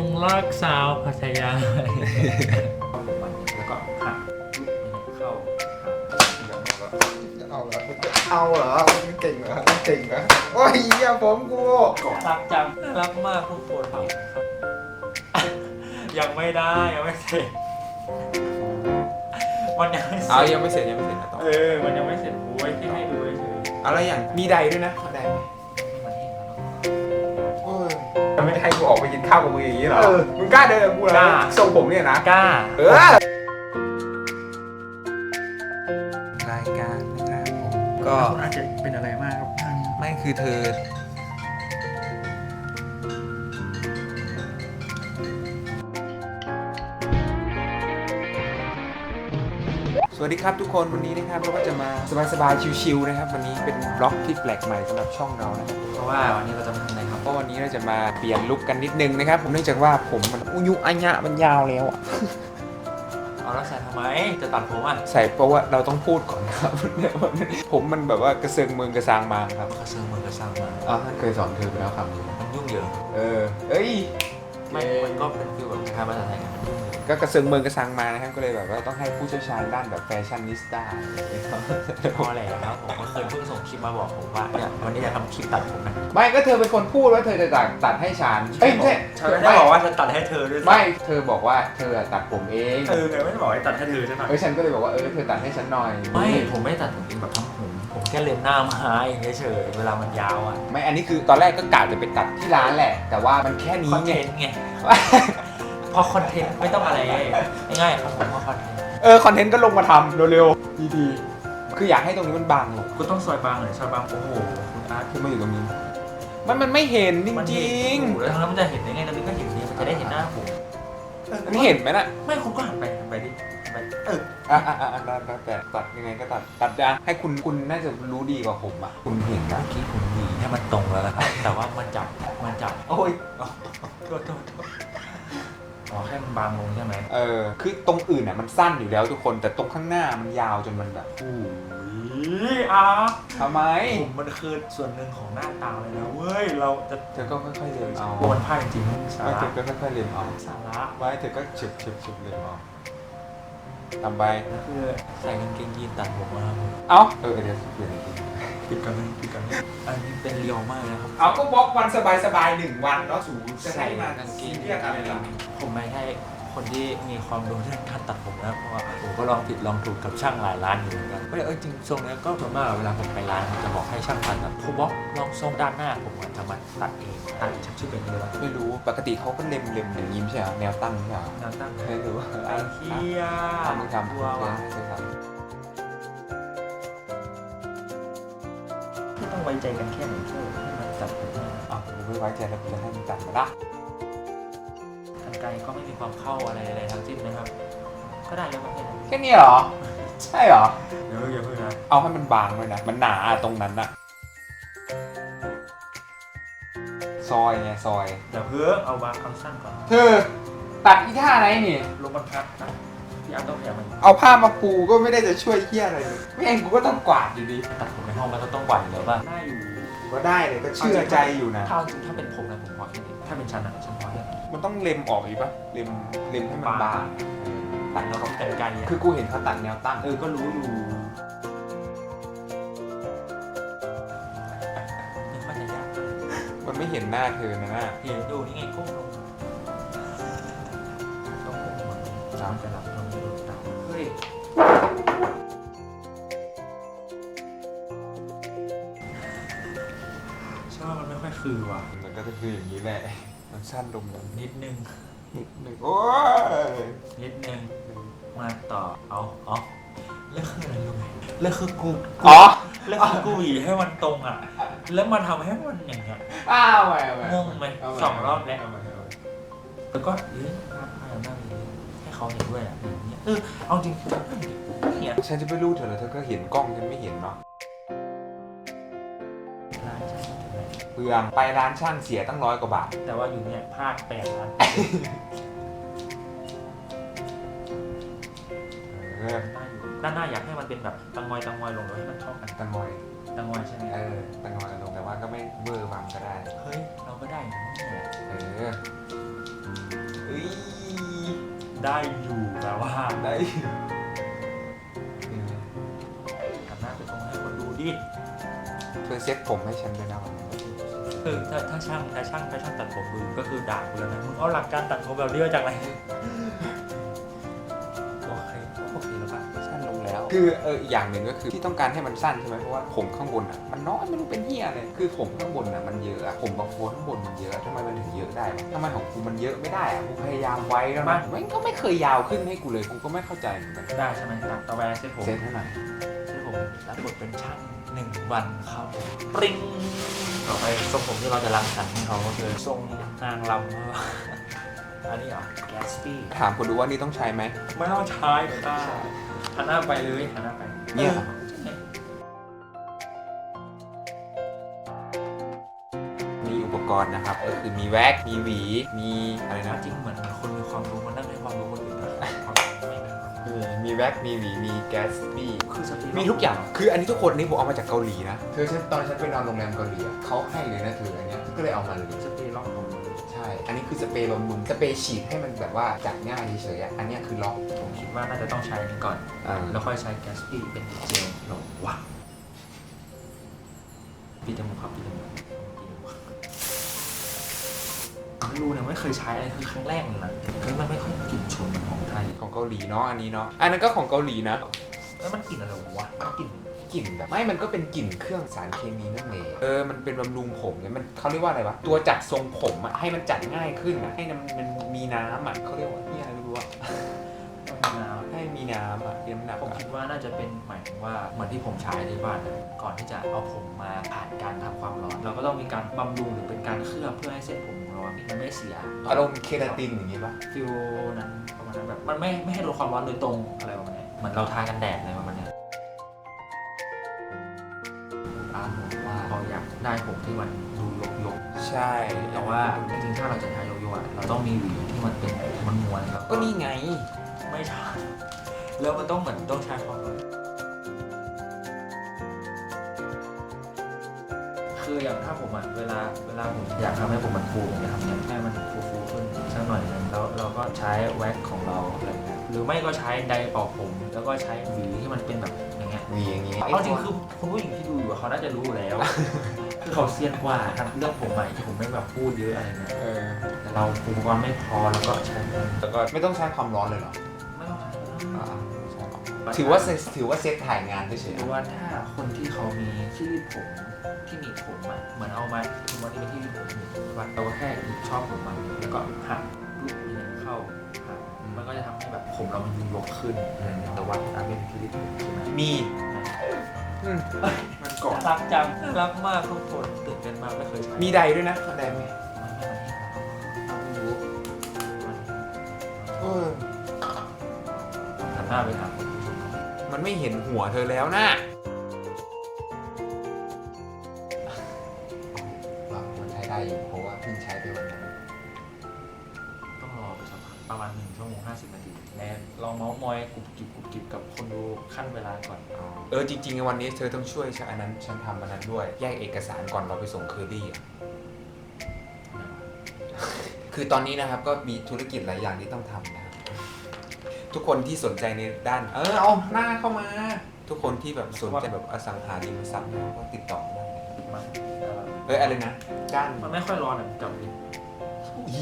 งรักสาวพัทยา แล้วก็หักเข้าเอาเหรอเอาเหรอมึงเก่งเหรอมึงเก่งเหรอโอ้ยเหี้ยผมกูรักจังน่ารักมากทุกคนครับ ยังไม่ได้ ยังไม่เสร็จ มันยังไม่เสเอาร็จยังไม่เสร็จยังไม่เสร็จนะต่อเออ มันยังไม่เสร็จกูไว้ที่ให้ดูเฉยอะไรอย่างมีใดด้วยนะใดไหม กูออกไปกินข้าวกับมึงอย่างนี้เหรอมึงกล้าเดินกับกูเหรกอล้าทรงผมเนี่ยนะ กล้า เออ รายการนะครับผมก็อาจจะเป็นอะไรมากครับท่านไม่คือเธอ สวัสดีครับทุกคนวันนี้นะครับเราก็จะมาสบายๆชิวๆนะครับ วันนี้เป็นบล็อกที่แปลกใหม่สำหรับช่องเรานะครับเพราะว่าวันนี้เราจะมาทำอะ ไรครับเพราะวันนี้เราจะมาเปลี่ยนลุคกันนิดนึงนะครับ ผมเนื่องจากว่าผมมันอุยุอัญญะมันยาวแล้วอะเอาแล้วใส่ทำไม จะตัดผมอะใส่เพราะว่าเราต้องพูดก่อนครับ ผมมันแบบว่ากระเซิงเมืองกระซางมาครับกระเซิงมือกระซังมาอ๋อท่านเคยสอนเธอไปแล้วคำนี้มันยุ่งเหยิงเออเอ้ย ไม่มันก็เป็นฟีลแบบคล้ายๆภาษาไทยไงมันยุ่งเหยิงก็กระเซิงเมืองกระซังมานะครับ ก็เลยแบบว่าต้องให้ผู้เชี่ยวชาญด้านแบบแฟชั่นนิสต้าอะไรอย่างเงี้ยครับพอแล้วผมก็เคยเพิ่งส่งคลิปมาบอกผมว่าเนี่ยวันนี้จะทำคลิปตัดผมนะไม่ก็เธอเป็นคนพูดว่าเธอจะตัดตัดให้ฉันเอ้ยไม่ใช่ฉันไม่ได้บอกว่าจะตัดให้เธอด้วยซ้ำไม่เธอบอกว่าเธอตัดผมเองเออไงไม่ได้บอกให้ตัดให้เธอใช่ไหมเออฉันก็เลยบอกว่าเออเธอตัดให้ฉันหน่อยไม่ผมไม่ได้ตัดผมเองแบบทั้งผมผมแค่เล็มหน้ามาเองเฉยๆเวลามันยาวอะไม่ อันนี้คือตอนแรกก็กะจะไปตัดที่ร้านแหละ แต่ว่ามันแค่คนี้อนเทไงนต์ไงพอคอนเทนต์ไม่ต้องอะไรง่ายๆครับผมว่าคอนเทนต์เออ คอนเทนต์ก็ลงมาทำเร็วๆดีๆ คืออยากให้ตรงนี้มันบางลงกูต้องซอยบางหน่อยซอยบางโอ้โหคุณอาร์ตที่มาอยู่ตรงนี้ มันมันไม่เห็นจมันริเห็นงอยู่แล้วทางนั้นมันจะเห็นได้ไงตอนนี้ก็เห็นนี่มันจะได้เห็นหน้าผมๆมันเห็นไหมน่ะ ไม่คุณก็หันไป อะอะอะตัดตัดแต่ตัดยังไงก็ตัดตัดนะให้คุณคุณน่าจะรู้ดีกว่าผมอะคุณเห็นนะเมื่อกี้ผมหนีให้มันตรงแล้วนะครับ แต่ว่ามันจับมันจับโอ้ยโทษโทษโทษอ๋อแค่มันบางลงใช่ไหมเออคือตรงอื่นอะมันสั้นอยู่แล้วทุกคนแต่ตรงข้างหน้ามันยาวจนมันแบบอุ้ยอาร์ตทำไม ผมมันคือส่วนหนึ่งของหน้าตาเลยนะเว้ยเราจะเธอก็ค่อยๆเรียนเอากลัวมันพลาจริงๆสาไม่ระเธอก็ค่อยๆเรียนเอาสาระไว้เธอก็ฉึบฉึบฉึบเรียนเอา ทำไปคือใส่กางเกงยีนตัดผมมาครับเอ้าเออเดี๋ยวเปลี่ยนอีกทีปิดกันเลยปิดกันเลยอันนี้เป็นเรียวมากนะครับเอาก็บล็อกวันสบายๆหนึ่งวันเนาะสูจะใส่ให้มากางเกซีงเรียสอะไรล่ะผมไม่ใช่ คนที่มีความรู้เรื่องการตัดผมนะเพราะว่าผมก็ลองผิดลองถูกกับช่างหลายร้านอยู่เหมือนกันไม่เออจริงทรงเนี้ยก็ส่วนมากเวลาผมไปร้านผมจะบอกให้ช่างตัดนะผมบอกลองทรงด้านหน้าผมก่อนจะมาตัดเองตัดชักชื่อเป็นเลยวะไม่รู้ปกติเขาก็เล็มเล็มอย่างนี้ไม่ใช่เหรอแนวตั้งใช่เหรอแนวตั้งไม่รู้ว่าไอ้เหี้ยทำมึงทำกลัวว่ะใช่ครับไม่ต้องไว้ใจกันแค่ไหนช่วยให้มันจับผมได้อ้าวกูไม่ไว้ใจแล้วกูจะให้มึงตัดมาละทางไกลก็ไม่มีความเข้าอะไรเลยทั้งสิ้นนะครับ ก็ได้แล้วประเภทนั้นแค่นี้เหรอ ใช่เหรอ เดี๋ยวอย่าเพิ่งนะ เอาให้มันบางเลยนะ มันหนาอะตรงนั้นอะซอยไงซอย เดี๋ยวเพิ่งเอาวางคำสั้นก่อนเธอ ตัดอีท่าไหนนี่ ลงบรรทัดนะพี่อาร์ตต้องแถมมันเอาผ้ามาปูก็ไม่ได้จะช่วยเฮียอะไรเลยไม่งั้นกูก็ต้องกวาดอยู่ดี ตัดผมในห้องมันก็ต้องหวั่นเหรือป่ะได้อยู่ก็ได้เลยก็เชื่อใจอยู่นะ ถ้าจริงถ้าเป็นผมนะผมพอแค่นี้ถ้าเป็นฉันอะฉันพอแค่นี้ มันต้องเล็มออกอีกปะเล็มเล็มให้มันบาง ตัดแล้แล้ววก็ก็กันไกลอะคือกูเห็นเขาตัดแนวตั้งเออก็รู้อยู่ไม่ค่อยจะยากมันไม่เห็นหน้าเธอนะน่ะเห็นอยู่นี่ไงก้มลงต้องก้มลงตามจะหลับลงดูตามเฮ้ยชอบมันไม่ค่อยคือว่ะมันก็จะคืออย่างนี้แหละ มันสั้นลงนิดนิดนึง นิดนึงโอ้ยนิดนึง มาต่อ เอาเอาเรื่องคืออะไรรู้ไหมเรื่องคือกูกูอ๋อเรื่องคือกูหวีให้มันตรงอะ แล้วมาทำให้มันอย่างเงี้ยอ้าวไปเอาไปงงไหมเาปสองรอบแล้วเาไปเอาไปแล้วก็ยืนภาพภาพหน้าอย่างนี้ให้เขาเห็นด้วยอะอย่างเงี้ยเออเอาจริงเนี่ย ฉันจะไม่รู้เธอเลยเธอก็เห็นกล้องฉันไม่เห็นเนาะ เปลืองไปร้านช่างเสียตั้งร้อยกว่าบาท แต่ว่าอยู่เนี่ยพลาดแปดล้านเออหน้าอยู่ด้านหน้าอยากให้มันเป็นแบบตังงอยตังงอยลงแล้วให้มันเท่ากันตังงอยตังงอยใช่ไหมเออตังงอยลงแต่ว่าก็ไม่เวอร์วังก็ได้ เฮ้ย เราก็ได้อย่างนี้แหละเออได้อยู่แต่ว่าได้หันหน้าไปตรงให้คนดูดิเธอเซ็ตผมให้ฉันด้วยนะวันนี้ คือถ้าถ้าช่างถ้าช่างถ้าช่างตัดผมดูก็คือด่ากูแล้วนะมึงเอาหลักการตัดผมแบบนี้มาจากไหนโอเคโอเคแล้วป่ะสั้นลงแล้ว คือเอออีกอย่างหนึ่งก็คือที่ต้องการให้มันสั้นใช่ไหมเพราะว่าผมข้างบนอะมันน้อยไม่รู้เป็นเหี้ยเลยคือผมข้างบนอะมันเยอะอะผมบางโคนข้างบนมันเยอะทำไมมันถึงเยอะได้วะทำไมของกูมันเยอะไม่ได้อะกูพยายามไว้แล้วนะมันก็ไม่เคยยาวขึ้นให้กูเลยกูก็ไม่เข้าใจเหมือนกันได้ใช่ไหมครับต่อไปเส้นผมเซ็ตให้หน่อยเส้นผมรับบทเป็นช่าง หนึ่งวันครับปริงต่อไปทรงผมที่เราจะรังสรรค์ให้เขาก็คือทรงนางลำครับอันนี้เหรอแกสปี้ถามคนดูว่านี่ต้องใช้ไหมไม่ต้องใช้ค่ะหันหน้าไปเลยหันหน้าไปเนี่ยเหรอมีอุปกรณ์นะครับก็คือมีแว็กมีหวี มีอะไรนะนะจริงเหมือนคนมีความรู้มันนั่งให้ความรู้ แว็กมีหวีมีแก๊สบี้คือสปีดมีทุกอย่าง คืออันนี้ทุกคนนี่ผมเอามาจากเกาหลีนะ เธอฉันตอนฉันไปนอนโรงแรมเกาหลีอะเขาให้เลยนะเธออันเนี้ยก็เลยเอามาเลยสปีดล็อกผมใช่ อันนี้คือสเปรย์ลมมุนสเปรย์ฉีดให้มันแบบว่าจัดง่ายเฉยๆอะอันเนี้ยคือล็อกผมคิดว่าน่าจะต้องใช้อันนี้ก่อน อ่าแล้วค่อยใช้แกสปี้เป็นเจลหรอวะปีจมูกครับปีจมูก ไม่รู้นะไม่เคยใช้อะไรคือครั้งแรกเลยนะคือมันไม่ค่อยกลิ่นฉุนของไทยของเกาหลีเนาะอันนี้เนาะอันนั้นก็ของเกาหลีนะแล้วมันกลิ่นอะไรวะมันกลิ่นกลิ่นแบบไม่มันก็เป็นกลิ่นเครื่องสารเคมีนั่นเองเออ มันเป็นบำรุงผมเนี่ยมันเขาเรียกว่าอะไรวะ ตัวจัดทรงผมอะให้มันจัดง่ายขึ้นอะให้มันมันมีน้ำอะเขาเรียกว่าที่อะไรไม่รู้อะมะนาวให้มีน้ำอะเรียมหนักผมอะคิดว่าน่าจะเป็นหมายถึงว่าเหมือนที่ผมใช้ที่บ้านนะก่อนที่จะเอาผมมาผ่านการทำความร้อน เราก็ต้องมีการบำรุงหรือเป็นการเคลือบเพื่อให้เส้นผมของเราอะมันไม่เสียอารมณ์เคราตินอย่างงี้ปะฟิลนั้นประมาณนั้นแบบมันไม่ไม่ให้ลดความร้อนโดยตรงอะไรประมาณนี้เหมือนเราทากันแดดอะไรประมาณเนี้ยอาร์ตบอกว่าเขาอยากได้ผมที่มันดูยกยกใช่ๆแต่ว่าจริงๆถ้าเราจะทายกยกๆอะเราต้องมีหวีที่มันเป็นมันม้วนๆแล้วก็นี่ไงไม่ใช่แล้วมันต้องเหมือนต้องใช้ความ อนคืออย่างถ้าผมอะเวลาเวลาผมอยากทำให้ผมมันฟูผมจะทำยังไงให้มันฟูๆขึ้นสักหน่อยหนึงแล้วเราก็ใช้แว็กของเราอะไรเงี้ยหรือไม่ก็ใช้ไดร์เป่าผม แล้วก็ใช้หวีที่มันเป็นแบบอย่างเงี้ยมีอย่างงี้เอาจริงคือคุณผู้หญิงที่ดูอยู่อะเขาน่าจะรู้อยู่แล้ว คือเขาเซียนกว่าครับเรื่องผมใหม่ที่ผมไม่แบบพูดเยอะอะไรเงี้ยเออแต่เราอุปกรณ์ไม่พอแล้วก็ใช้ไม่แล้วก็ไม่ต้องใช้ความร้อนเลยเหรอไม่ต้องใช้ อ่าใช่หรอ ถือว่าเซตถือว่าเซตถ่ายงานเฉยเพราะว่าถ้าคนที่เขามีที่รีดผมที่หนีบผมอะเหมือนเอามาสมมติว่านี่เป็นที่รีดผมหนีบใช่ปะเราก็แค่หยิบชอบผมมันแล้วก็หักรูปนี้เข้าหักมันก็จะทำให้แบบผมเรามันยกขึ้นอะไรเงี้ยแต่ว่าอันเป็นที่รีดผมใช่ไหมๆมีอืมมันเกาะรักจังน่ารักมากทุกคนตื่นเต้นมากไม่เคยใช้มีใดด้วยนะใดไหมไม่รู้เออหันหน้าไปทางคุณผู้ชมมัน ไม่เห็นหัวเธอแล้วนะมันใช้ได้อยู่เพราะว่าเพิ่งใช้ไปวันนั้นต้องรอไปสักพักประมาณหนึ่งชั่วโมงห้าสิบนาทีแนนลองเมาส์มอยกรุบกริบกรุบกริบกับคนดูขั้นเวลาก่อน เออจริงๆวันนี้เธอต้องช่วยฉันอันนั้นฉันทำอันนั้นด้วย แยกเอกสารก่อนเราไปส่งเคอรี่อะคือตอนนี้นะครับก็มีธุรกิจหลายอย่างที่ต้องทำนะครับ ทุกคนที่สนใจในด้าน เออเอาหน้าเข้ามา ทุกคนที่แบบสนใจแบบอสังหาริมทรัพย์นะก็ติดต่อได้นะครับมันเอออะไรนะด้านมันไม่ค่อยร้อนอะจับดิ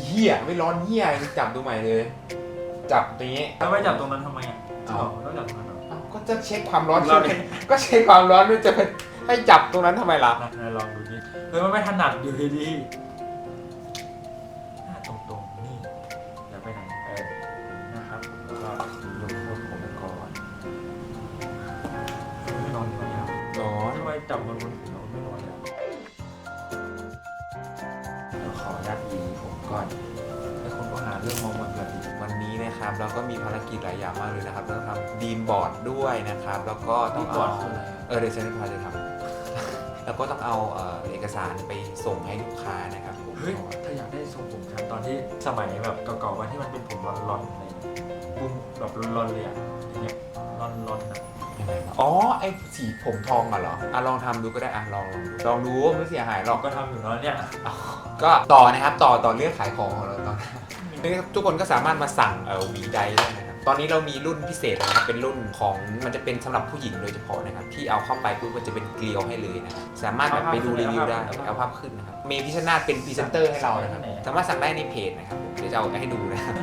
เฮียไม่ร้อนเฮียจับตัวใหม่เลย จับตรงนี้แล้วไม่จับตรงนั้นทำไมอะอ้าวต้องจับตรงนั้นเหรอเอ้าก็จะเช็คความร้อนเราดิก็เช็คความร้อนด้วยจะไปให้จับตรงนั้นทำไมล่ะนะนายลองดูดิเฮ้ยมันไม่ถนัดอยู่ดีห ดด้วยนะครับ แล้วก็ต้องก่เอาอนคืออะไร เออเดี๋ยวฉันจะพาจะทำ แล้วก็ต้องเอาเอ่อเอกสารไปส่งให้ลูกค้านะครับผมเฮ้ยถ้าอยากได้ทรงผมฉันตอนที่สมัยแบบเก่าๆวันที่มันเป็นผมรอนๆอะไรเงี้ยบุ้มแบบรอนๆเลยอะอย่างเงี้ยรอนๆนะยังไงวะอ๋อไอ้สีผมทองอะเหรออะลองทำดูก็ได้อะลองลองดูลองดูไม่เสียหายหรเราอกก็ทำอยู่เนาะเนี่ย ก็ต่อนะครับต่อต่อเรื่องขายของของเราตอนมีทุกคนก็สามารถมาสั่งเอ่อหวีใดได้นะครับ ตอนนี้เรามีรุ่นพิเศษนะครับเป็นรุ่นของมันจะเป็นสำหรับผู้หญิงโดยเฉพาะนะครับที่เอาเข้าไปปุ๊บมันจะเป็นเกลียวให้เลยนะครับสามารถแบบไปดูรีวิวได้เอาภาพขึ้นนะครับเมย์พิชนาธิ์เป็นพรีเซนเตอร์ให้เรานะครับสามารถสั่งได้ในเพจนะครับผมเดี๋ยวจะเอาให้ดูนะครับ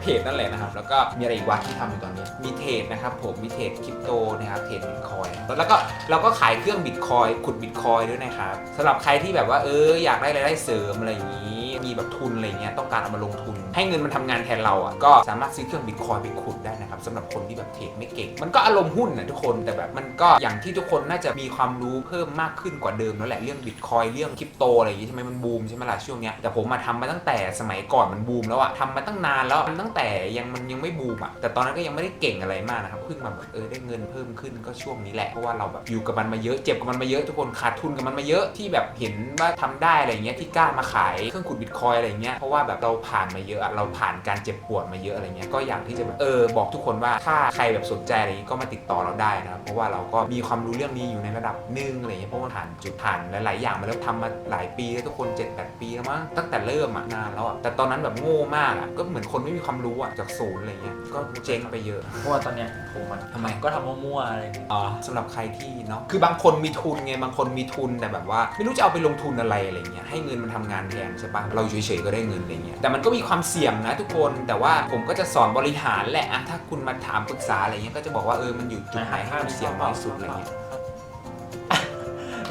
เพจนั่นแหละนะครับ แล้วก็มีอะไรอีกวะที่ทำอยู่ตอนนี้ มีเทรดนะครับผมมีเทรดคริปโตนะครับเทรดบิตคอยแล้วก็เราก็ขายเครื่องบิตคอยขุดบิตคอยด้วยนะครับสำหรับใครที่แบบว่าเอออยากได้รายได้เสริมอะไรอย่างนี้ มีแบบทุนอะไรเงี้ยต้องการเอามาลงทุน ให้เงินมันทำงานแทนเราอะก็สามารถซื้อเครื่องบิตคอยไปขุดได้นะครับสำหรับคนที่แบบเทรดไม่เก่ง มันก็อารมณ์หุ้นนะทุกคนแต่แบบมันก็อย่างที่ทุกคนน่าจะมีความรู้เพิ่มมากขึ้นกว่าเดิมแล้วแหละเรื่องบิตคอยเรื่องคริปโตอะไรอย่างงี้ใช่ไหมมันบูมใช่ไหมล่ะช่วงเนี้ยแต่ผมมาทำมาตั้งแต่สมัยก่อนมันบูมแล้วอะทำมาตั้งนานแล้วตั้งแต่ยังมันยังไม่บูมอะแต่ตอนนั้นก็ยังไม่ได้เก่งอะไรมากนะครับเพิ่งมาแบบเออได้เงินเพิ่มขึ้นก็ช่วงนี้แหละเพราะว่าเราแบบอยู่กับมันมาเยอะเจ็บกับมันมาเยอะทุกคนขาดทุนกับมันมาเยอะที่แบบเห็นว่าทำได้อะไรเงี้ยที่กล้ามาขายเครื่องขุดบิตคอยอะไรเงี้ยเพราะว่าแบบเราผ่านมาเยอะอะเราผ่านการเจ็บปวดมาเยอะอะไรเงี้ยก็อยากที่จะแบบเออบอกทุกคนว่าถ้าใครแบบสนใจอะไรเงี้ยก็มาติดต่อเราได้นะครับเพราะว่าเราก็มีความรู้เรื่องนี้อยู่ในระดับหนึงอะไรเงี้ยเพราะว่าผ่านจุดผ่านหลายๆอย่างมาแล้วทำมาหลายปีแล้วทุกคน7 8ปีแล้วมั้งตั้งแต่เริ่มอะนานแล้วอะแต่ตอนนั้นแบบโง่มากอะก็เหมือนคนไม่มีความรู้อะจากศูนย์อะไรเงี้ยก็เจ๊งไปเยอะ เพราะว่าตอนเนี้ยผมมันทำไม ก็ทำมั่วๆอะไรอย่างเงี้ยอ๋อสำหรับใครที่เนาะคือบางคนมีทุนไงบางคนมีทุนแต่แบบว่า ไม่รู้จะเอาไปลงทุนอะไรอะไรเงี้ยให้เงินมันทำงานแทนใช่ปะเราเฉยๆก็ได้เงินอะไรเงี้ยแต่มันก็มีความเสี่ยงนะทุกคนแต่ว่าผมก็จะสอนบริหารแหละอะถ้าคุณมาถามปรึกษาอะไรเงี้ยก็จะบอกว่าเออมันอยู่จุดไหนให้มันเสี่ยงน้อยสุดอะไรเงี้ย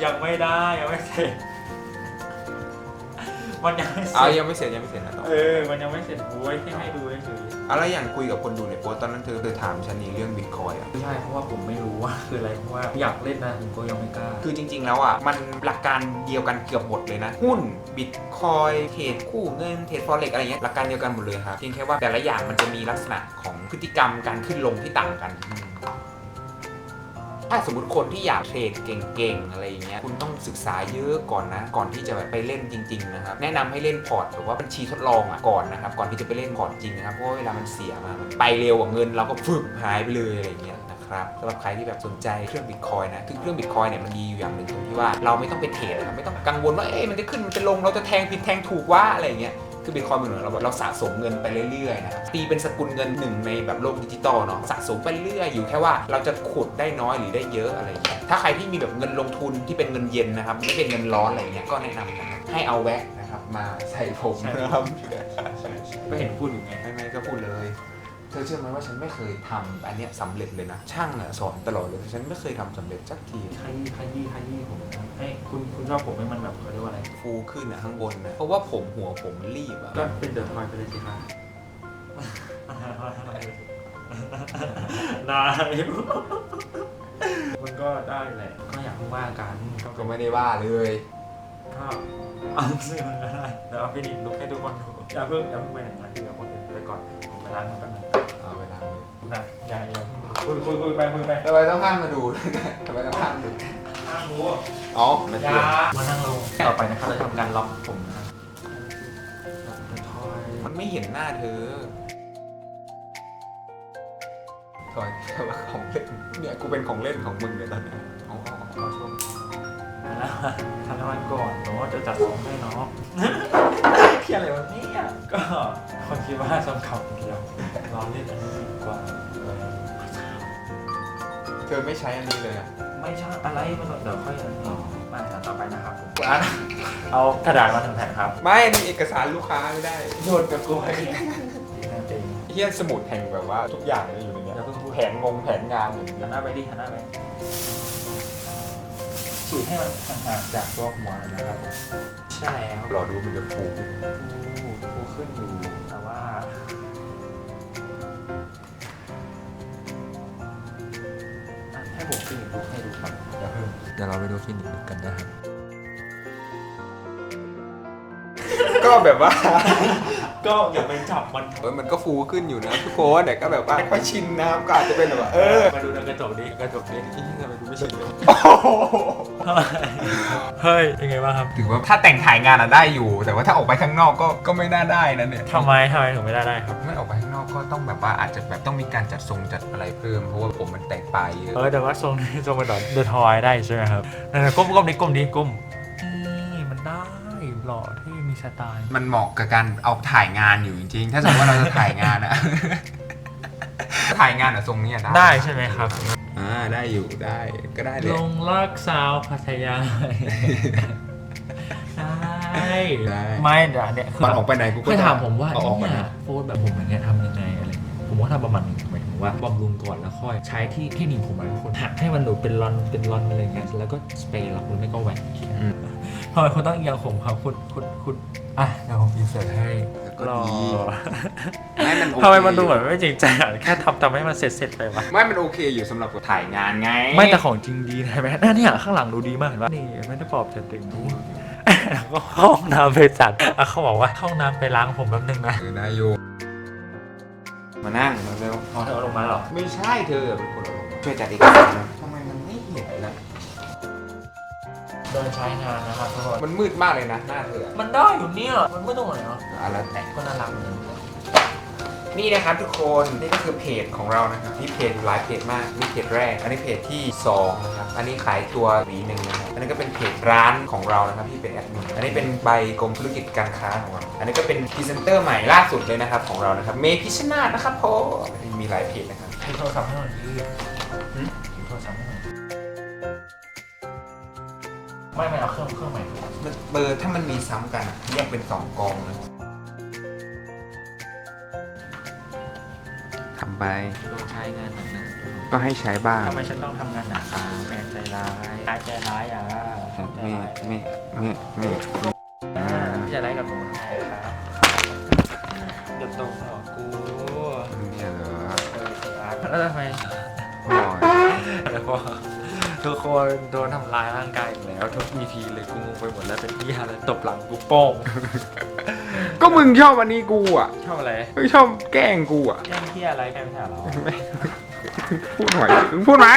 ยังไม่ได้ยังไม่เสร็จมันยังไม่เสเอาร็จยังไม่เสร็จยังไม่เสร็จนะต่อเออมันยังไม่เสร็จบุ้ยแค่ให้ดูเฉย อะไรอย่างคุยกับคนดูในโพสต์ตอนนั้นเธอเธอถามฉันนี้เรื่องบิตคอยอะ ไม่ใช่เพราะว่าผมไม่รู้ว่าคืออะไรเพราะว่าอยากเล่นนะผมก็ยังไม่กล้า คือจริง ๆ แล้วอะ มันหลักการเดียวกันเกือบหมดเลยนะ หุ้นบิตคอยเทรดคู่เงินเทรดฟอเร็กอะไรเงี้ยหลักการเดียวกันหมดเลยครับเพียงแค่ว่าแต่ละอย่างมันจะมีลักษณะของพฤติกรรมการขึ้นลงที่ต่างกัน ถ้าสมมติคนที่อยากเทรดเก่งๆอะไรอย่างเงี้ยคุณต้องศึกษาเยอะก่อนนะ ก่อนที่จะแบบไปเล่นจริง ๆ นะครับ แนะนำให้เล่นพอร์ตหรือว่าบัญชีทดลองอะก่อนนะครับ ก่อนที่จะไปเล่นพอร์ตจริงนะครับเพราะเวลามันเสียมามันไปเร็วกว่าเงินเราก็ฟึบหายไปเลยอะไรอย่างเงี้ยนะครับสำหรับใครที่แบบสนใจเครื่องบิตคอยนะคือเครื่องบิตคอยเนี่ยมันดีอยู่อย่างหนึ่งตรงที่ว่าเราไม่ต้องไปเทรดนะครับไม่ต้องกังวลว่าเอ๊ะมันจะขึ้นมันจะลงเราจะแทงผิดแทงถูกว่าอะไรเงี้ย คือบิตคอยมันเหมือนเราแบบเราสะสมเงินไปเรื่อยๆนะครับตีเป็นสกุลเงินหนึ่งในแบบโลกดิจิตอลเนาะสะสมไปเรื่อยอยู่แค่ว่าเราจะขุดได้น้อยหรือได้เยอะอะไรอย่างเงี้ยถ้าใครที่มีแบบเงินลงทุนที่เป็นเงินเย็นนะครับไม่เป็นเงินร้อนอะไรเงี้ยก็แนะนำนะครับให้เอาแวะนะครับมาใส่ผมนะครับก็เห็นพูดอยู่ไงไม่ไม่ก็พูดเลย เธอเชื่อไหมว่าฉันไม่เคยทำอันเนี้ยสำเร็จเลยนะ ช่างอะสอนตลอดเลยแต่ฉันไม่เคยทำสำเร็จสักที ขยี้ขยี้ขยี้ผมนะให้คุณคุณชอบผมให้มันแบบเขาเรียกว่าอะไร ฟูขึ้นอะข้างบนนะเพราะว่าผมหัวผมมันรีบอะก็เป็นเดอะทอยไปเลยสิครับได้มันก็ได้แหละก็อยากว่ากันก็ไม่ได้ว่าเลยก็เอาซื้อมันก็ได้เดี๋ยวเอาพี่ดินลุกให้ทุกคนดูอย่าเพิ่งอย่าเพิ่งไปไหนนะเดี๋ยวคนอื่นไปก่อนผมไปร้านมันแป๊บนึง นะอย่าอย่าคุยคุยคุยไปคุยไปทำไมต้องห้ามมาดูนะทำไมต้องห้ามดูห้ามรู้อ๋อไม่อเชื่ย่ามานั่งลงต่อไปนะครับเราจะทำการล็อกผมนะครับมันไม่เห็นหน้าเธอถอยแต่ว่าของเล่นเนี่ยกูเป็นของเล่นของมึงเนี่ยตอนเนี้ยเอาเอาเอาเอาช่วงทำวันก่อนเนาะจะจัดทรงให้เนาะเพี้ยอะไรวะเนี่ยก็คนคิดว่าทรงเก่าคนเดียวรอเล่นอันนี้ดีกว่า ธอไม่ใช้อันนี้เลยอะไม่ใช่อะไรมันเดี๋ยวค่อยอันนี้มาต่อไปนะครับผมอะเอากระดาษมาถึงแผ่นครับไม่อันนี้เอกสารลูกค้าไม่ได้โยนกับกูไปน่าจะเฮียสมุดแห่งแบบว่าทุกอย่างเลยอยู่ในเนี้ยอย่าเพิ่งพูดแผนงงแผนงานอยู่ในหัเนี้นยหน้าไปดิหันหน้าไปฉีดให้มันห่างๆจากตัวหัวนะครับ ใช่แล้วรอดูมันจะฟูฟูขึ้นอยู่ ดี๋ยวเราไปดูคลินิกกันนะครับ ก็แบบว่า ก็อย่าไปจับมันเออมันก็ฟูขึ้นอยู่นะทุกคนแต่ก็แบบว่าไม่ค่อยชินนะครับก็อาจจะเป็นแบบว่าเออมาดูในกระจกดิกระจกดิที่ทำไมกูไม่ชินเลยเฮ้ยเป็นไงบ้างครับถือว่าถ้าแต่งถ่ายงานอะได้อยู่ แต่ว่าถ้าออกไปข้างนอกก็ก็ไม่น่าได้นะเนี่ยทำไมทำไมถึงไม่ได้ได้ครับไม่ออกไปข้างนอกก็ต้องแบบว่าอาจจะแบบต้องมีการจัดทรงจัดอะไรเพิ่มเพราะว่าผมมันแต่งปลายเยอะเออแต่ว่าทรงนี้ทรงมันเดอะทอยได้ใช่ไหมครับนั่นๆก้มก้มดิก้มดิก้มนี่มันได้ ลหล่อที่มีสไตล์มันเหมาะกับการเอาถ่ายงานอยู่จริงๆ ถ้าสมมติว่าเราจะถ่ายงานอะ ถ่ายงานอะทรงเนี้ยได้ได้ใช่ไหมครับ อ่าได้อยู่ได้ก็ได้เลยลงรักสาวพัทยา ได้ได้ ไม่เดี๋ยวเนี่ยคือมันออกไปไหนกูก็เคยถามผมว่าเอาออกมาเนี่ยโฟนแบบผมอย่างเงี้ยทำยังไงอะไรเงี้ยผมว่าทำประมาณหนึงหมายถึงว่าบำรุงก่อนแล้วค่อยใช้ที่ที่หนีบผมอะทุกคนหักให้มันดูเป็นรอนเป็นรอนอะไรเงี้ยแล้วก็สเปรย์หรอกหรือไม่ก็แหวนอืม ทำไมคุณต้องเอียงผมครับคุณคุณคุณอะเดี๋ยวผมอินเสิร์ตให้ก็รอดีไม่มันโอเคทำไมมันดูเหมือนไม่จริงใจอะแค่ทำทำให้มันเสร็จเสร็จๆไปวะไม่มันโอเคอยู่สำหรับถ่ายงานไงไม่แต่ของจริงดีนะเห็นไหมน่าเนี่ยข้างหลังดูดีมากเห็นปะนี่ไม่ได้ปลอบจะตึงดูแล้วก็เข้าห้องน้ำไปจัดอะเขาบอกว่าเข้าห้องน้ำไปล้างผมแป๊บนึงนะเออได้อยู่มานั่งเร็วอ๋อเธอเอาลงมาเหรอๆไม่ใช่เธอเป็นคนเอาลงมาช่วยจัดเอกสารหน่อ เดินใช้งานนะครับทุกคนมันมืดมากเลยนะหน้าเธออะมันได้อยู่เนี่ยมันไม่ตรงไหนเนาะอะไรแต่ ก็น่ารักเหมือนกันนี่นะครับทุกคนนี่ก็คือเพจของเรานะครับนี่เพจหลายเพจมากนี่เพจแรก อันนี้เพจที่สองนะครับอันนี้ขายตัวหวีหนึ่งนะครับอันนี้ก็เป็นเพจร้านของเรานะครับที่เป็นแอดมินอันนี้เป็นใบกรมธุรกิจการค้าของเราอันนี้ก็เป็นพรีเซนเตอร์ใหม่ล่าสุดเลยนะครับของเรานะครับเมพิชนาธนะครับผมมีหลายเพจนะครับถือโทรศัพท์ให้หน่อยดิ ไม่ไม่เอาเครื่องเครื่องใหม่มันเบอร์ถ้ามันมีซ้ำกันอะแยกเป็นสองกองนะทำไปโดนใช้งานหนักนะก็ให้ใช้บ้างทำไมฉันต้องทำงานหนักคะแฟนใจร้ายร้ายใจร้ายอะใจไม่ร้ายไม่ไม่ไม่อ่าพี่จะร้ายกับหนูทำไมครับเดี๋ยวตรงหัวกูเนี่ยเหรอเออคืออาร์ตแล้วทำไมพ่อแล้วก็ ทุกคนโดนทำร้ายร่างกายอีกแล้วทุก EP เลยกูงงไปหมดแล้วเป็นที่อะไรตบหลังกูโป้งก็มึงชอบอันนี้กูอะชอบอะไรมึงชอบแกล้งกูอะแกล้งที่อะไรแกล้งไม่ใช่เหรอพูดหน่อยมึงพูดไหม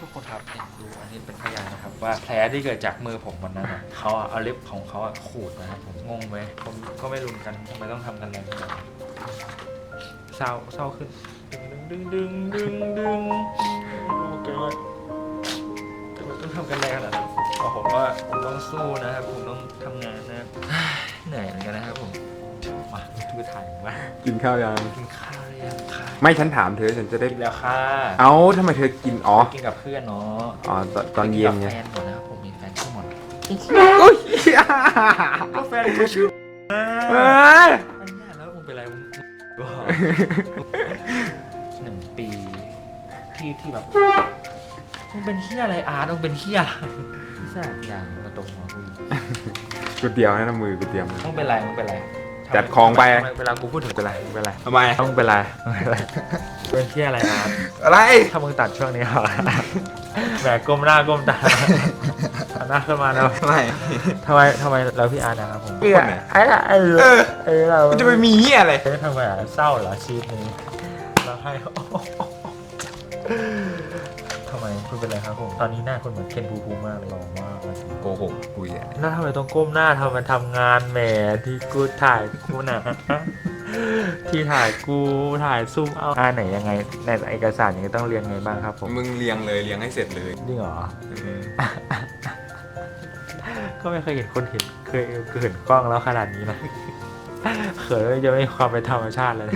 ทุกคนครับเนี่ยดูอันนี้เป็นพยานนะครับ ว่าแผลที่เกิดจากมือผมวันนั้นอะเขาอะเอาเล็บของเขาอะขูดนะครับผมงงไหมผมก็ไม่รู้เหมือนกันทำไมต้องทำกันแรงขนาดนั้นเศร้าเศร้าขึ้นดึงดึงดึงดึงดึงดูเกินทำไม ต้องทำกันแรงขนาดนั้นบอกผมว่าผมต้องสู้นะครับ ผมต้องทำงานนะครับ เหนื่อยเหมือนกันนะครับผม มาดูถ่ายมากินข้าวยัง กินข้าวหรือยังค่ะไม่ฉันถามเธอฉันจะได้ กินแล้วค่ะเอ้าทำไมเธอกิน อ๋อ กินกับเพื่อนเนาะอ๋อตอนตอนเย็นไงไปกิกับแฟนก่อนนะครับผมมีแฟนชื่อหมอนอุ้ยก็แฟนกูชื่อเออออันนี้แล้วมึงเป็นไรมึงก็หนึ่งปีที่ที่แบบ มึงเป็นเฮียอะไรอาร์ตมึงเป็นเฮียอะไรแซ่บอย่างมาตรงหัวกูกูเดียวนะน้ำมือกูเตรียมนะ มึงเป็นไรมึงเป็นไรจัดของไป ทำมเวลากูพูดถึงเป็นไรมึงเป็นไรทำไมมึงเป็นไรมึงเป็นไรเป็นเฮียอะไรอาร์ตอะไร ถ้ามึงตัดช่วงนี้เหรอแหมก้มหน้าก้มตาเอาหน้าขึ้นมาแล้วไม่ ทำไมทำไมเราพี่อาร์ตนะครับผมเพื่อนอะไอ้ละไอ้เออไอ้เรา มันจะไปมีเหี้ยอะไร เอ๊ะทำไมอะเศร้าเหรอชีวิตนี้เราให้ทำไม คุณเป็นไรครับผมตอนนี้หน้าคุณเหมือนเคนภูมิภูมิมากเลยหล่อมากเลยโกหกกูอะแล้วทำไมต้องก้มหน้าทำไมทำงานแหมที่กูถ่ายกูนะที่ถ่ายกูถ่ายซูมเอาอ่าไหนยังไง ในเอกสารยังต้องเรียงไงบ้างครับผมมึงเลี้ยงเลยเลี้ยงให้เสร็จเลยจริงเหรอเออก็ไม่เคยเห็นคนเห็นเคยเห็นกล้องแล้วขนาดนี้นะเขินเลยจะไม่มีความเป็นธรรมชาติเลย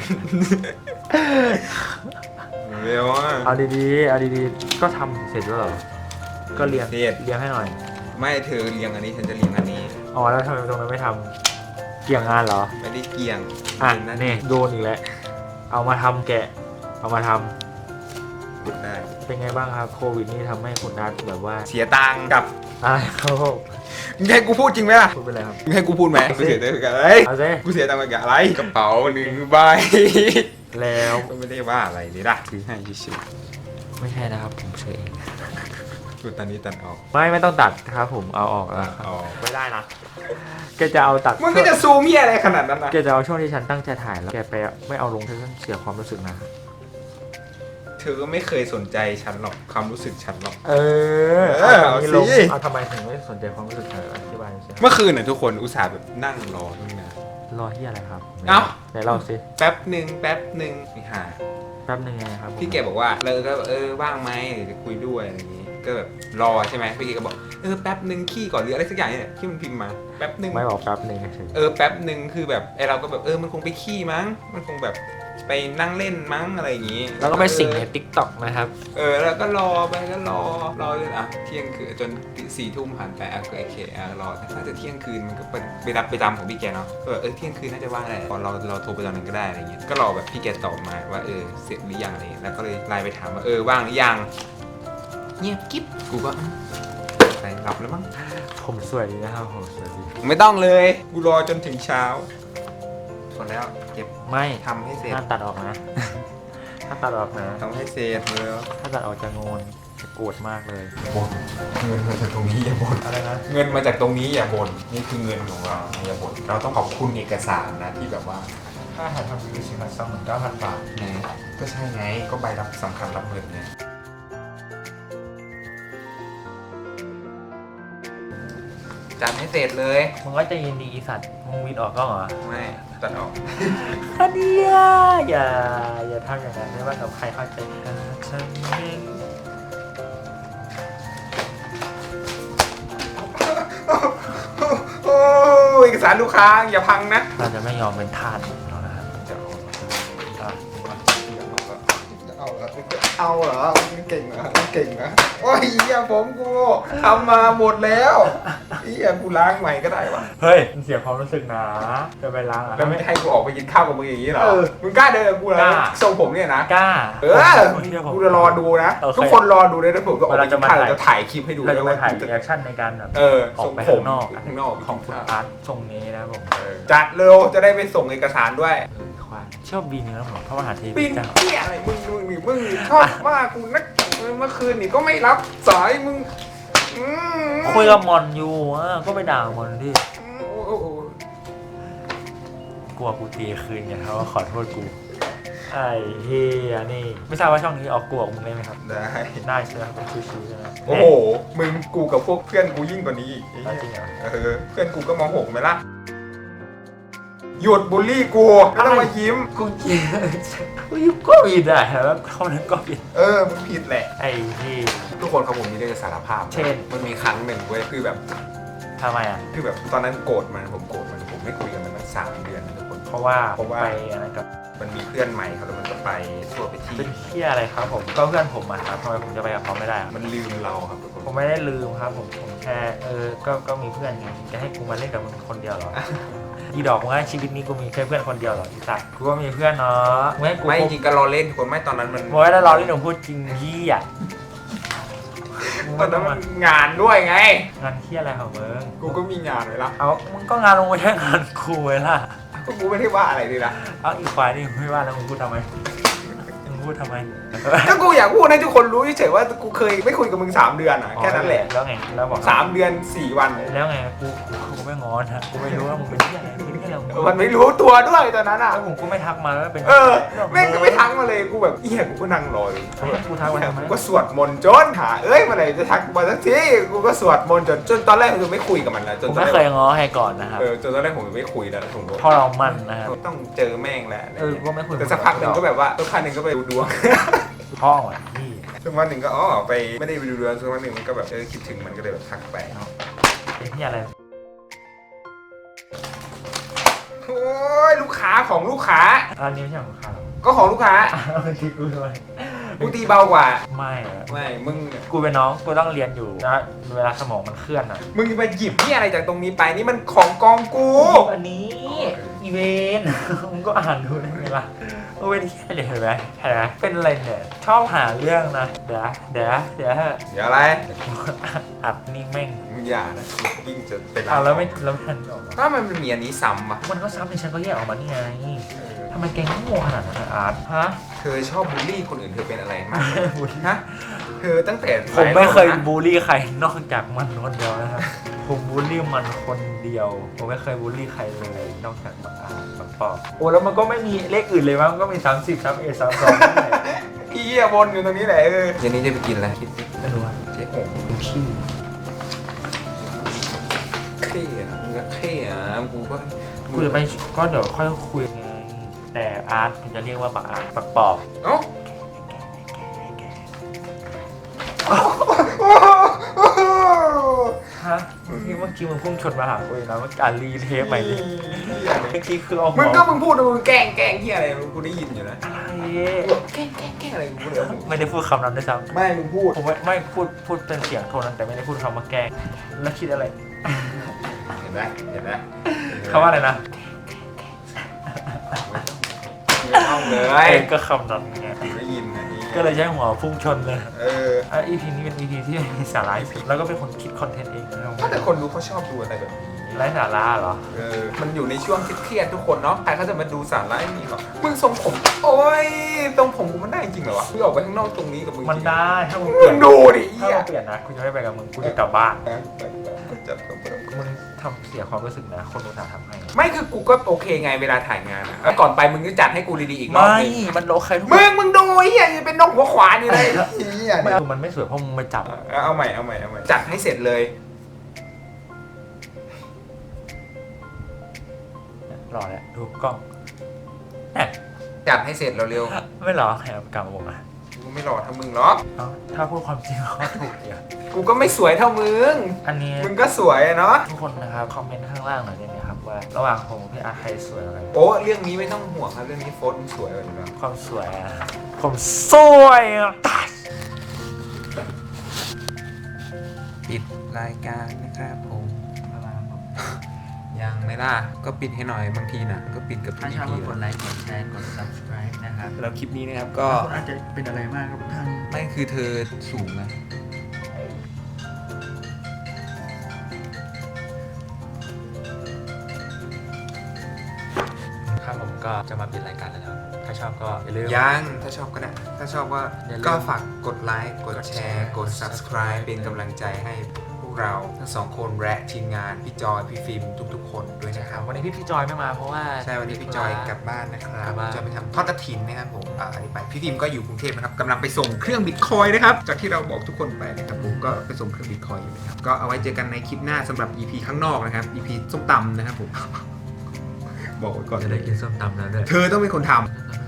เร็วอะ เอาดีๆ เอาดีๆ ก็ทำเสร็จแล้วเหรอ ก็เรียงเสร็จเรียงให้หน่อย ไม่เธอเลี้ยงอันนี้ฉันจะเลี้ยงอันนี้ อ๋อแล้วทำไมตรงนั้นไม่ทำเกี่ยงงานเหรอ ไม่ได้เกี่ยงอะเป็นี่โดนอีกแล้ว เอามาทำแกะ เอามาทำพูดได้เป็นไงบ้างครับโควิดนี่ทำให้คุณนัทแบบว่าเสียตังค์กับอะไรครับผมมึงให้กูพูดจริงไหมล่ะพูดไปเลยครับมึงให้กูพูดไหมกูเสียตังค์กับอะไรเอาซิกูเสียตังค์กับอะไรกระเป๋าหนึ่งใบ แล้วก็ไม่ได้ว่าอะไรนี่ล่ะซื้อให้เฉยไม่ใช่นะครับผมเฉยเองๆกูตอนนี้ตัดออกไม่ไม่ต้องตัดครับผมเอาออกแล้วครับออกไม่ได้นะแกจะเอาตัดมึงก็จะซูมเฮียอะไรขนาดนั้นนะแกจะเอาช่วงที่ฉันตั้งใจถ่ายแล้วแกไปไม่เอาลงเธอเสียความรู้สึกนะ เธอก็ไม่เคยสนใจฉันหรอกความรู้สึกฉันหรอก เออเออเอาตรงนี้ลงเอาสิ เอาทำไมถึงไม่สนใจความรู้สึกเธออธิบายหน่อยสิเมื่อคืนน่ะทุกคนอุตส่าห์แบบนั่งรอนู่นนะ รอที่อะไรครับเอ้า ไหนเล่าสิแป๊บหนึ่งแป๊บหนึ่งนี่หาแป๊บนึงไงครับผมพี่แกบอกว่าเราก็เออว่างไหมเดี๋ยวจะคุยด้วยอะไรอย่างงี้ ก็ก็แบบรอใช่ไหมพี่เกก็บอกเออแป๊บหนึ่งขี้ก่อนหรืออะไรสักอย่างเนี่ยที่มันพิมพ์มาแป๊บหนึ่งไม่บอกแป๊บนึงเฉยเออแป๊บหนึ่งคือแบบไอเราก็แบบเออมันคงไปขี้มั้ง มันคงแบบไปนั่งเล่นมั้งอะไรอย่างงี้ แล้วก็ไปสิ่งในทิกตอกนะครับ เออแล้วก็รอไปก็รอรอจนอะเที่ยงคืนจนสี่ทุ่มผ่านไปอะก็โอเคอะรอน่าจะเที่ยงคืนมันก็ไปไปรับไปตามของพี่แกเนาะก็แบบเออเที่ยงคืนน่าจะว่างแหละพอเราเราโทรไปตอนนั้นก็ได้อะไรเงี้ยก็รอแบบพี่แกตอบมาว่าเออเสร็จหรือยังอะไรเงี้ยแล้วก็เลยไลน์ไปถามว่าเออว่างหรือยัง เงียบกิ๊บกูก็อืมไปรับแล้วมั้งผมสวยดีนะครับผมสวยดีไม่ต้องเลย กูรอจนถึงเช้าหมดแล้วเก็บไม่ทำให้เสร็จถ้าตัดออกนะถ้าตัดออกนะทำให้เสร็จเลยถ้าตัดออกจะงนจะโกรธมากเลยบ่นเงินมาจากตรงนี้อย่าบ่นอะไรนะเงินมาจากตรงนี้อย่าบ่นนี่คือเงินของเราอย่าบ่นเราต้องขอบคุณเอกสารนะที่แบบว่าค่าถ่ายทำวิดีโอชิมาสองหมื่นเก้าพันบาทไงก็ใช่ไงก็ใบรับสำคัญรับเงินไง จัดให้เสร็จเลยมึงก็จะยินดีอีสัตว์มึงวิดออกก็เหรอไม่ตัดออกอันเนี้ยอย่าอย่าทำอย่างนั้นไม่ว่ากับใครเข้าใจกันฉันเองโอ้เอกสารลูกค้าอย่าพังนะ เราจะไม่ยอมเป็นทาส เหรอเอาเหรอเก่งเหรอเก่งเหรอโอ้ยเหี้ยผมกูทำมาหมดแล้วเหี้ยกูล้างใหม่ก็ได้วะเฮ้ยมันเสียความรู้สึกนะจะไปล้างอะ แล้วไม่ให้กูออกไปกินข้าวกับมึงอย่างนี้เหรอเออ มึงกล้าเดินกับกูเหรอกล้า ทรงผมเนี่ยนะกล้าเออเดี๋ยวผม กูจะรอดูนะโอเคทุกคนรอดูเลยนะผมก็ออกเวไปลากิจะนมาข้าวถ่าย จะถ่ายคลิปให้ดูเราจะมาถ่ายว่รีแอคชั่นในการแบบเออออทรกงไปผข้ามงนอกข้างนอกของคุณอาร์ตทรงนี้นะครับผมเออจัดเร็วจะได้ไปส่งเอกสารด้วยควายชอบบีนนะผมเพราะมหาเทปีวีนเจ้า เที่ยอะไรมึงมึง นี่มึงนี่ชอบมากกูนักเมื่อคืนนี่ก็ไม่รับสายมึงอืมคุยกับมอนอยู่อะก็ไปด่ามอนที่โอ้โอ้โอ้กลัวกูตีคืนไงเขาว่าขอโทษกูไอ้เฮียนี่ ไม่ทราบว่าช่องนี้ออกกลัวมึงได้ไหมครับ ได้ได้ใช่ไหมครับชิวๆใช่ไหมโอ้โหมึงกูกับพวกเพื่อนกูยิ่งกว่านี้อีกไอ้เอาเหี้ยจริงเหรอ เออเพื่อนกูก็มหกไหมล่ะ หยุดบูลลี่กูไม่ต้องมายิ้ม กูเกลียดกูยุก็ผิดอะแล้วเขานั้นก็ผิดเออมึงผิดแหละ ไอ้ที่ ทุกคนครับผมมีเรื่องจะสารภาพเช่น มันมีครั้งหนึ่งเว้ยคือแบบ ทำไมอะ คือแบบตอนนั้นโกรธมันผมโกรธมันผมไม่คุยกับมันมาสามเดือนนะทุกคน เพราะว่าเพราะว่า ไปอะไรกับมันมีเพื่อนใหม่ครับแล้วมันก็ไปทั่วไปที่ เป็นเที่ยอะไรครับผม ก็เพื่อนผมอะครับทำไมผมจะไปกับเขาไม่ได้อะมันลืมเราครับทุกคน ผมไม่ได้ลืมครับผมผมแค่เออก็ก็มีเพื่อนไงจะให้กูมาเล่นกับมึงคนเดียวเหรอ อีดอกมึงว่าชีวิตนี้กูมีแค่เพื่อนคนเดียวเหรออีสัตว์กูก็มีเพื่อนเนาะมึงให้กูไม่จริงๆก็รอเล่นทุกคนไม่ตอนนั้นมันมึงไม่ได้รอที่หนูพูดจริงยี่อะมึงตอไม่นต้นั้อนงมัมานงานด้วยไง งานเที่ยอะไรของมึงกูก็มีงานไว้ละเอามึงก็งานลงไปแค่งานกูไว้ล่ะ ก็กูไม่ได้ว่าอะไรเลยนะเอาอีกฝ่ายนี่มึงไม่ว่าแล้วมึงพูดทำไมมึง พูดทำไมก็กูอยากพูดให้ทุกคนรู้เฉยๆว่ากูเคยไม่คุยกับมึงสามเดือนอะแค่นั้นแหละแล้วไงแล้วบอกสามเดือนสี่วัน แล้วไงกูกูกูไม่งอนฮะกูไม่รู้ว่ามึงเป็นที่อะไรเป็นที่อะไรของมึงมันไม่รู้ตัวด้วยตอนนั้นอะแล้วผมกูไม่ทักมาแล้วเป็นเออแม่งก็ไม่ทักมาเลยกูแบบเอี้ยกูก็นั่งรออยู่กูทักมาทำไมกูก็สวดมนต์จนหาเอ้ยเมื่อไหร่จะทักมาสักทีกูก็สวดมนต์จนจนตอนแรกผมจะไม่คุยกับมันแล้วจนผมตอนไม่แรเคกยง้อใครก่อนนะครับเออจนตอนแรกผมจะไม่คุยแล้วผมก็เพราะเรามันนะครับต้องเจอแม่งแล้วอะไรเออเงี้ยก็ไม่คุยแต่สักพักหนึ่งก็แบบว่าสักพักหนึ่งก็ไปดูดวง พ่ออะพี่สักวันหนึ่งก็อ๋อไปไม่ได้ไปดูดวงสักวันหนึ่งมันก็แบบเออคิดถึงมันก็เลยแบบทักไปเป็นที่อะไรโอ้ยลูกค้าของลูกค้า อันนี้ไม่ใช่ของเขาก็ของลูกค้าเอาที่กูด้วยกูตีเบากว่าไม่อะไม่มึงกูเป็นน้องกูต้องเรียนอยู่นะเวลาสมองมันเคลื่อนอะมึงมาหยิบที่อะไรจากตรงนี้ไปนี่มันของกองกู อันนี้อีเวนต์ มึงก็อ่านดูได้ไหมล่ะ เออเป็นที่อะไรเห็นไหมเห็นไหมเป็นอะไรเนี่ยชอบหาเรื่องนะ เดี๋ยวเดี๋ยวเดี๋ยวเดี๋ยวอะไรอัดนี่แม่งมึงอย่านะยิ่งจะเป็นเอาแล้วไม่แล้วทันออกมาถ้ามันมีอันนี้ซ้ำอะมันก็ซ้ำในฉันก็แยกออกมานี่ไงทำไมแกงโง่ขนาดนั้นอะอาร์ตฮะเธอชอบบูลลี่คนอื่นเธอเป็นอะไรมากฮะเธอตั้งแต่ผมไม่เคยหลารอบนะบูลลี่ใครนอกจากมันคนเดียวนะครับผมบูลลี่มันคนเดียว ผมไม่เคยบูลลี่ใครเลยนอกจากบักอาบักปอบโอ้แล้วมันก็ไม่มีเลขอื่นเลยมั้งมันก็มี 30 3 1 3 2พี่อะวนอยู่ตรงนี้แหละเออเย็นนี้จะไปกินอะไรคิดสิไม่รู้ว่าเจ๊โอ่งเป็นขี้เท่อะมึงก็เท่อะกูก็กูจะไปก็เดี๋ยวค่อยคุยไงแต่อาร์ตผมจะเรียกว่าบักอาร์ตบักปอบ เอ้า นี่เมื่อกี้มึงพุ่งชนมาหากูเองนะเมื่อกี้อ่านรีเทปใหม่ดิเมื่อกี้คือเรามึงก็มึงพูดดูมึงแกล้งแกล้งเฮียอะไรกูได้ยินอยู่นะอะไรแกล้งแกล้งแกล้งอะไรกูพูดเลยไม่ได้พูดคำนั้นด้วยซ้ไม่มึงพูดำผมไม่ไม่พูดพูดเป็นเสียงโทนนั้นแต่ไม่ได้พูดคำว่าแกล้งแล้วคิดอะไรเห็นไหมเห็นไหมคำว่าอะไรนะไม่ต้องเลเอยอก็คำนั้นไง กูได้ยินอันนี้ก็เลยใช้หัวพุ่งชนเลยเอออะ EP นี้เป็น EP ที่มีสาระที่สุดแล้วก็เป็นคนคิดคอนเทนต์เองนะครับถ้าแต่คนดูเขาชอบดูอะไรแบบนี้ไร้สาระเหรอ เออมันอยู่ในช่วงเครียดๆทุกคนเนาะใครเขาจะมาดูสาระไอ้นี่หรอมึงทรงผม โอ้ยทรงผมกูมันได้จริงเหรอวะมึงออกไปข้างนอกตรงนี้กับมึงมันได้ ถ้ามึงเปมึลี่ยงนดูดิถ้าเฮียมึงเปลี่ยนนะกูจะไม่ไปกับมึงกูจะกลับบ้านไปไปไปจับกับเปิดมึง ทำเสียความรู้สึกนะ คนอุตส่าห์ทำให้ ไม่คือกูก็โอเคไงเวลาถ่ายงานอะแล้วก่อนไปมึงก็จัดให้กูดีๆอีกรอบไม่ นึงมันโลใครทุกคมึนงมึงดูไอ้เฮียยังเป็นนกหัวขวานอยู่เลยเฮียไม่เนี่ยเอามันไม่สวยเพราะมึงไม่จับ เอาเอาใหม่เอาใหม่เอาใหม่จัดให้เสร็จเลย รอแล้วดูกล้อง จัดให้เสร็จเร็วไม่รอแหมกลับมาบอกนะๆ กูไม่รอถ้ามึงหรอกเอ้าถ้าพูดความจริงก็ถูกเดียวกูก็ไม่สวยเท่ามึง อันนี้มึงก็สวยอะเนาะ ทุกคนนะครับคอมเมนต์ข้างล่างหน่อยได้ไหมครับว่า ระหว่างผมกับพี่อาร์ตใครสวยกว่ากันโอ้เรื่องนี้ไม่ต้องห่วงครับเรื่องนี้โฟสมึงสวยกว่าอยู่แล้วความสวยอะผมสวยอะตัดปิดรายการนะครับผม ยังไม่ล่ะ ก็ปิดให้หน่อยบางทีนะก็ปิดกับทุกถ้าชอบทีก็กดไลค์กดแชร์กด subscribe นะครับแล้วคลิปนี้นะครับก็ก็อาจจะเป็นอะไรมากครับท่านไม่คือเธอสูงนะครับผมก็จะมาปิดรายการแล้วนะครับถ้าชอบก็อย่าลืม ยังถ้าชอบก็ได้ถ้าชอบก็อย่าลืม ก็ฝากกดไลค์กดกดแชแชร์ร์ กด subscribe เป็นกำลังใจให้พ วกเราทั้งสองคนและทีมงานพี่จอยพี่ฟิล์มทุกๆ คนด้วยนะคครัรับบวันนี้พี่พี่จอยไม่มาเพราะว่า ใช่วันนี้พี่จอยกลับบ้านนะครักลับบบ้านจะไปทำทอดกระถินนะครับผมอ่าอันนี้ไปพี่ฟิล์มก็อยู่กรุงเทพนะครับกำลังไปส่งเครื่องบิตคอยนะครับจากที่เราบอกทุกคนไปนะครับผมก็ไปส่งเครื่องบิตคอยอยู่นะครับก็เอาไว้เจอกันในคลิปหน้าสำหรับ EP ข้างนอกนะครับ EP ส้มตำนะครับผม บอกไว้ก่อนจะได้กินส้มตำแล้วด้วย เธอต้องเป็นคนทำ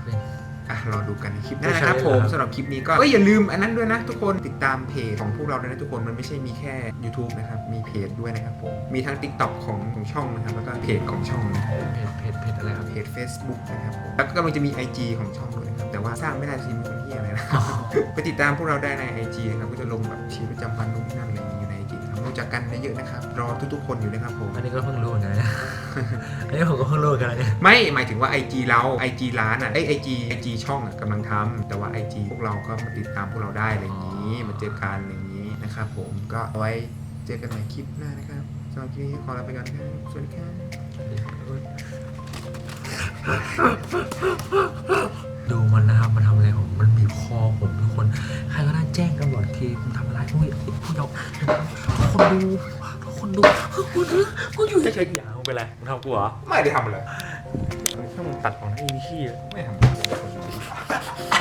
ไม่เป็น อะรอดูกันในคลิปหน้านะครับใช่ผมครับสำหรับคลิปนี้ก็เอ้ยอย่าลืมอันนั้นด้วยนะทุกคนติดตามเพจของพวกเราด้วยนะทุกคนมันไม่ใช่มีแค่ YouTube นะครับ มีเพจด้วยนะครับผม มีทั้ง TikTok ของของช่องนะครับ แล้วก็เพจของช่องนะครับเพจเพจเพจอะไรครับเพจ Facebook นะครับผมแล้วก็กำลังจะมี IG ของช่องด้วยนะครับ แต่ว่าสร้างไม่ได้สิมันเป็นที่อะไรนะไปติดตามพวกเราได้ใน IG นะครับก็จะลงแบบชีวิตประจำวันนู่นนี่นั่นอะไรอย่ รับรู้จักกันเยอะๆนะครับ รอทุกๆคนอยู่นะครับผม อันนี้ก็เพิ่งรู้เหมือนกันนะ อันนี้ผมก็เพิ่งรู้เหมือนกันนะเนี่ย ไม่หมายถึงว่า IG เรา IG ร้านอะไอไอจีไอจีช่องอะกำลังทำแต่ว่า IG พวกเราก็มาติดตามพวกเราได้อะไรอย่างนี้มาเจอกันอะไรอย่างนี้นะครับผมก็เอาไว้เจอกันใหม่คลิปหน้านะครับสำหรับคลิปนี้ขอลาไปก่อนครับสวัสดีครับดูมันนะครับ มันทำอะไรผม มันบีบคอผมทุกคน ใครก็ได้แจ้งตำรวจทีมันทำ ช่วยคุณเอาคนดูคนดูคุณคุณอยู่เฉยๆอย่างมึเป็ไรมึงทำกูเหรอไม่ได้ทำอะไรถ้ามึงตัดของให้นี่ไม่ทำ